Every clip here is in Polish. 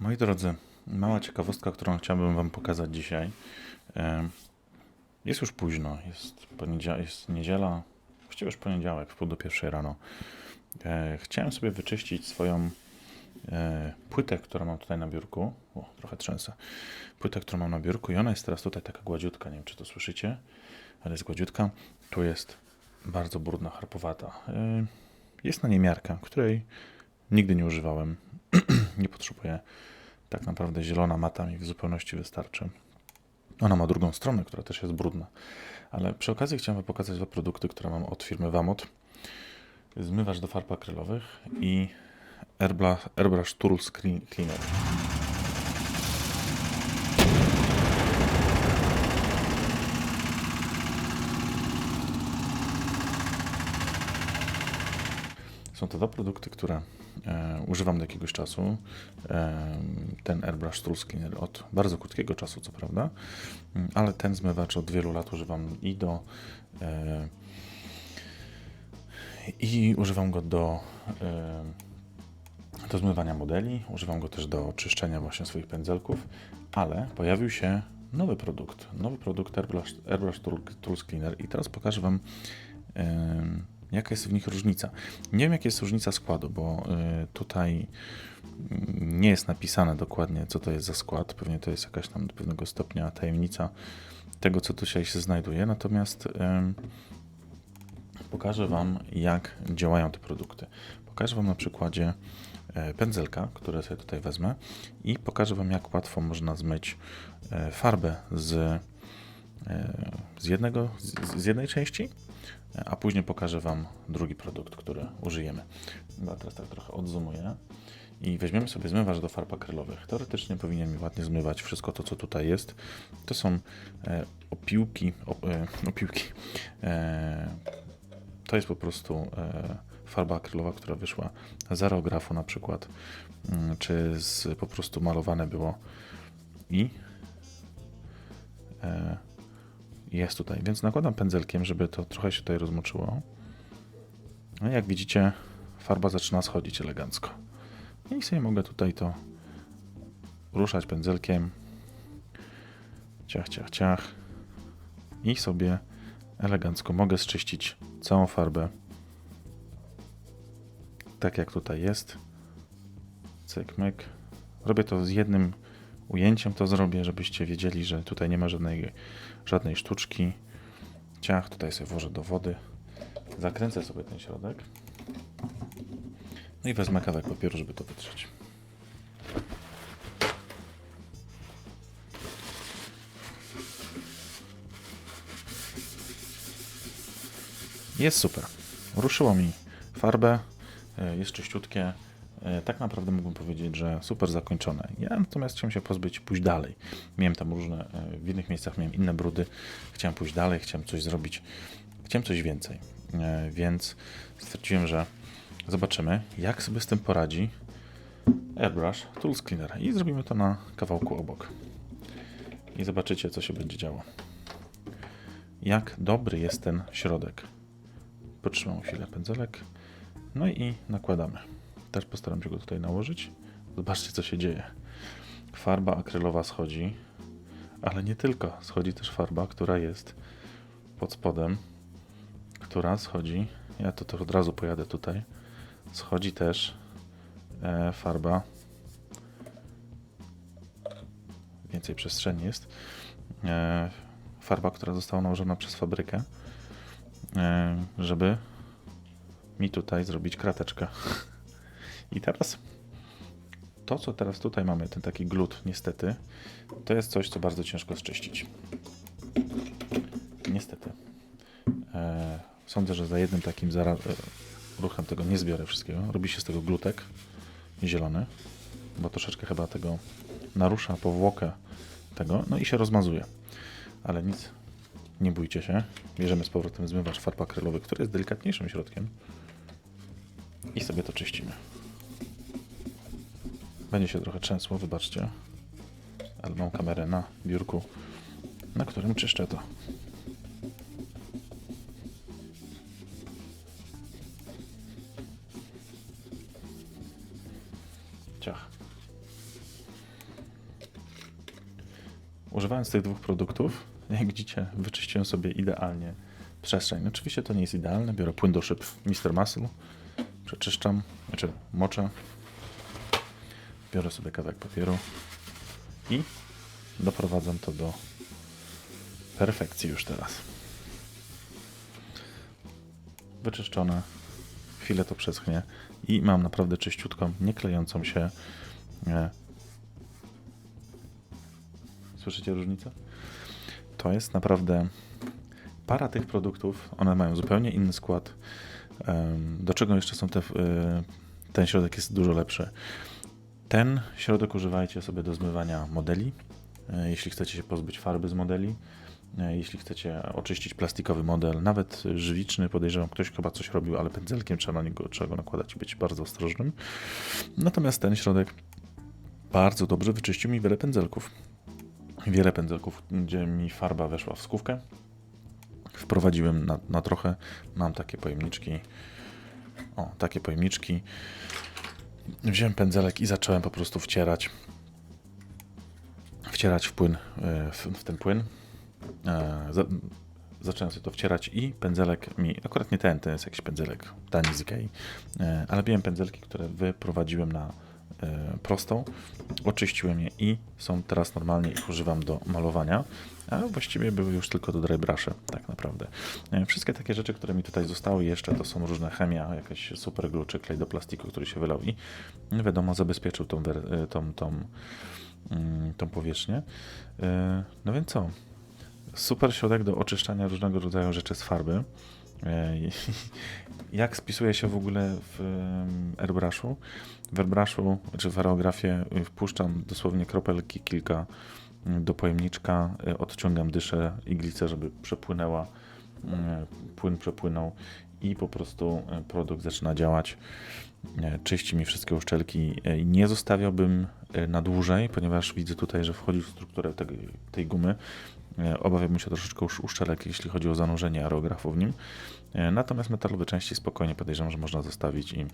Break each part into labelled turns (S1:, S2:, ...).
S1: Moi drodzy, mała ciekawostka, którą chciałbym Wam pokazać dzisiaj. E, Jest już późno, jest, jest niedziela, właściwie już poniedziałek, w pół do pierwszej rano. E, Chciałem sobie wyczyścić swoją e, płytę, którą mam tutaj na biurku. O, trochę trzęsę. Płytę, którą mam na biurku i ona jest teraz tutaj taka gładziutka, nie wiem czy to słyszycie, ale jest gładziutka. Tu jest bardzo brudna, harpowata. Jest na niej miarka, której nigdy nie używałem. nie potrzebuję tak naprawdę zielona mata mi w zupełności wystarczy. Ona ma drugą stronę, która też jest brudna. Ale przy okazji chciałem pokazać dwa produkty, które mam od firmy Wamot. Zmywacz do farb akrylowych i Airbrush, Airbrush Tools Clean- Cleaner. Są to dwa produkty, które e, używam do jakiegoś czasu. E, ten Airbrush Tool Cleaner od bardzo krótkiego czasu, co prawda, Mm, ale ten zmywacz od wielu lat używam i do e, i używam go do, e, do zmywania modeli, używam go też do czyszczenia właśnie swoich pędzelków, ale pojawił się nowy produkt, nowy produkt Airbrush, Airbrush Tool, Tools Cleaner i teraz pokażę Wam jaka jest w nich różnica. Nie wiem, jaka jest różnica składu, bo y, tutaj mm, nie jest napisane dokładnie, co to jest za skład. Pewnie to jest jakaś tam do pewnego stopnia tajemnica tego, co tutaj się znajduje. Natomiast ym, pokażę Wam, jak działają te produkty. Pokażę Wam na przykładzie e, pędzelka, który sobie tutaj wezmę i pokażę Wam, jak łatwo można zmyć e, farbę z, z, jednego, z, jednej części a później pokażę Wam drugi produkt, który użyjemy. Chyba teraz tak trochę odzumuję. I weźmiemy sobie zmywacz do farb akrylowych. Teoretycznie powinien mi ładnie zmywać wszystko to, co tutaj jest. To są e, opiłki, op, e, opiłki. E, to jest po prostu e, farba akrylowa, która wyszła z aerografu na przykład, mm, czy z, po prostu malowane było i e, jest tutaj, więc nakładam pędzelkiem, żeby to trochę się tutaj rozmoczyło. No jak widzicie, farba zaczyna schodzić elegancko. I sobie mogę tutaj to ruszać pędzelkiem. Ciach, ciach, ciach. I sobie elegancko mogę zczyścić całą farbę. Tak jak tutaj jest. Cyk, myk. Robię to z jednym ujęciem, to zrobię, żebyście wiedzieli, że tutaj nie ma żadnej żadnej sztuczki. Ciach, tutaj sobie włożę do wody. Zakręcę sobie ten środek. No i wezmę kawałek papieru, żeby to wytrzeć. Jest super. Ruszyło mi farbę, e, jest czyściutkie. E, Tak naprawdę mógłbym powiedzieć, że super zakończone. Ja natomiast chciałem się pozbyć, pójść dalej. Miałem tam różne, e, w innych miejscach miałem inne brudy. Chciałem pójść dalej, chciałem coś zrobić, chciałem coś więcej. E, Więc stwierdziłem, że zobaczymy, jak sobie z tym poradzi Airbrush Tools Cleaner. I zrobimy to na kawałku obok. I zobaczycie, co się będzie działo. Jak dobry jest ten środek. Potrzymam chwilę pędzelek. No i nakładamy. Też postaram się go tutaj nałożyć. Zobaczcie, co się dzieje. Farba akrylowa schodzi, ale nie tylko. Schodzi też farba, która jest pod spodem, która schodzi. Ja to, to od razu pojadę tutaj. Schodzi też e, farba. Więcej przestrzeni jest. E, farba, która została nałożona przez fabrykę, e, żeby mi tutaj zrobić krateczkę. I teraz to, co teraz tutaj mamy, ten taki glut, niestety, to jest coś, co bardzo ciężko zczyścić. Niestety. E, sądzę, że za jednym takim zara- e, ruchem tego nie zbiorę wszystkiego. Robi się z tego glutek zielony, bo troszeczkę chyba tego narusza powłokę tego, no i się rozmazuje. Ale nic, nie bójcie się. Bierzemy z powrotem zmywacz farb akrylowy, który jest delikatniejszym środkiem i sobie to czyścimy. Będzie się trochę trzęsło, wybaczcie. Ale mam kamerę na biurku, na którym czyszczę to. Ciach. używając tych dwóch produktów, jak widzicie, wyczyściłem sobie idealnie przestrzeń. Oczywiście to nie jest idealne. Biorę płyn do szyb Mr. Muscle, przeczyszczam, znaczy moczę, biorę sobie kawałek papieru i doprowadzam to do perfekcji już teraz. Wyczyszczone, chwilę to przeschnie i mam naprawdę czyściutką, nie klejącą się. E... Słyszycie różnicę? To jest naprawdę para tych produktów, one mają zupełnie inny skład. Do czego jeszcze są te, e, ten środek jest dużo lepszy. Ten środek używajcie sobie do zmywania modeli, e, jeśli chcecie się pozbyć farby z modeli, e, jeśli chcecie oczyścić plastikowy model, nawet żywiczny, podejrzewam, ktoś chyba coś robił, ale pędzelkiem trzeba na niego trzeba go nakładać i być bardzo ostrożnym. Natomiast ten środek bardzo dobrze wyczyścił mi wiele pędzelków. Wiele pędzelków, gdzie mi farba weszła w skówkę. Wprowadziłem na, na trochę. Mam takie pojemniczki. O, takie pojemniczki. Wziąłem pędzelek i zacząłem po prostu wcierać. Wcierać w płyn, e, w, w ten płyn. E, za, zacząłem sobie to wcierać i pędzelek mi, akurat nie ten, to jest jakiś pędzelek tani z Ikei, e, ale miałem pędzelki, które wyprowadziłem na prostą, oczyściłem je i są teraz normalnie, ich używam do malowania, a właściwie były już tylko do dry brusze, tak naprawdę. E, Wszystkie takie rzeczy, które mi tutaj zostały jeszcze, to są różne chemia, jakaś super glue czy klej do plastiku, który się wylał i wiadomo, zabezpieczył tą, e, tą, tą, mm, tą powierzchnię. E, No więc co? Super środek do oczyszczania różnego rodzaju rzeczy z farby. E, Jak spisuje się w ogóle w airbrushu? W airbrushu czy w aerografię y, wpuszczam dosłownie kropelki kilka y, do pojemniczka, y, odciągam dyszę iglicę, żeby przepłynęła, y, płyn przepłynął i po prostu produkt zaczyna działać. y, Czyści mi wszystkie uszczelki. Y, Nie zostawiałbym na dłużej, ponieważ widzę tutaj, że wchodzi w strukturę tej, tej gumy. E, Obawiałbym się troszeczkę usz- uszczelek, jeśli chodzi o zanurzenie aerografu w nim. E, Natomiast metalowe części spokojnie podejrzewam, że można zostawić i,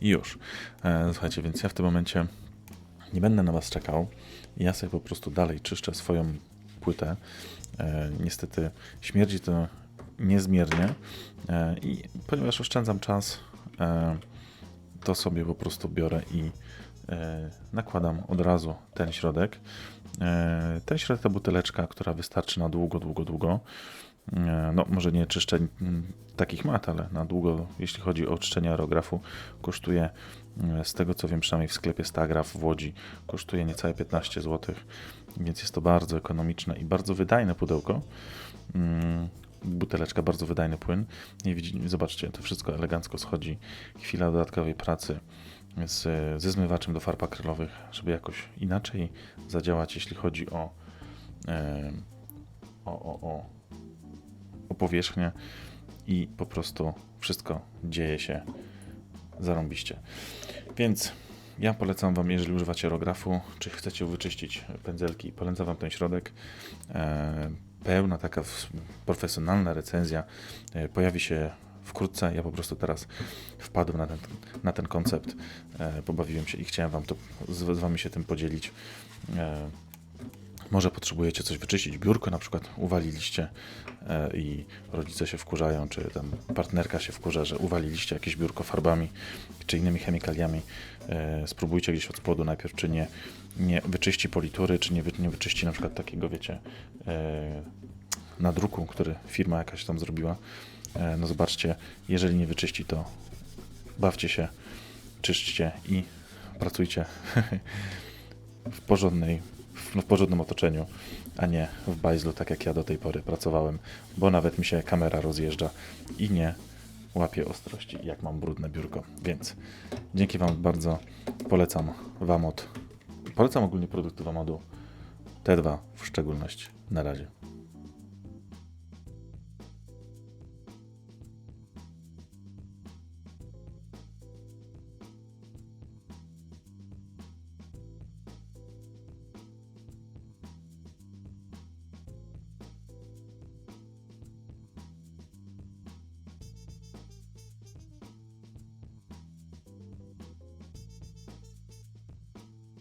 S1: i już. E, Słuchajcie, więc ja w tym momencie nie będę na Was czekał. Ja sobie po prostu dalej czyszczę swoją płytę. Niestety śmierdzi to niezmiernie i ponieważ oszczędzam czas, to sobie po prostu biorę i nakładam od razu ten środek. E, Ten środek to buteleczka, która wystarczy na długo, długo, długo. E, No, może nie czyszczę mm, takich mat, ale na długo, jeśli chodzi o czyszczenie aerografu, kosztuje, e, z tego co wiem, przynajmniej w sklepie Stagraf w Łodzi, kosztuje niecałe 15 zł, więc jest to bardzo ekonomiczne i bardzo wydajne pudełko. Buteleczka, bardzo wydajny płyn. I zobaczcie, to wszystko elegancko schodzi. Chwila dodatkowej pracy z, ze zmywaczem do farb akrylowych, żeby jakoś inaczej zadziałać, jeśli chodzi o, em, o, o, o, o powierzchnię i po prostu wszystko dzieje się zarąbiście. Więc ja polecam Wam, jeżeli używacie aerografu, czy chcecie wyczyścić pędzelki, polecam Wam ten środek. E, pełna taka profesjonalna recenzja e, pojawi się wkrótce. Ja po prostu teraz wpadłem na ten, na ten koncept, e, pobawiłem się i chciałem Wam to z, z Wami się tym podzielić. E, może potrzebujecie coś wyczyścić, biurko na przykład uwaliliście i rodzice się wkurzają, czy tam partnerka się wkurza, że uwaliliście jakieś biurko farbami czy innymi chemikaliami. Spróbujcie gdzieś od spodu najpierw, czy nie, nie wyczyści politury, czy nie, wy, nie wyczyści na przykład takiego, wiecie, e, nadruku, który firma jakaś tam zrobiła. E, no zobaczcie, jeżeli nie wyczyści, to bawcie się, czyszczcie i pracujcie w porządnej, w, w porządnym otoczeniu, a nie w bajzlu, tak jak ja do tej pory pracowałem, bo nawet mi się kamera rozjeżdża i nie łapie ostrości, jak mam brudne biurko. Więc dzięki Wam bardzo. Polecam Wamod. Polecam ogólnie produkty Wamodu. Te dwa w szczególności. Na razie.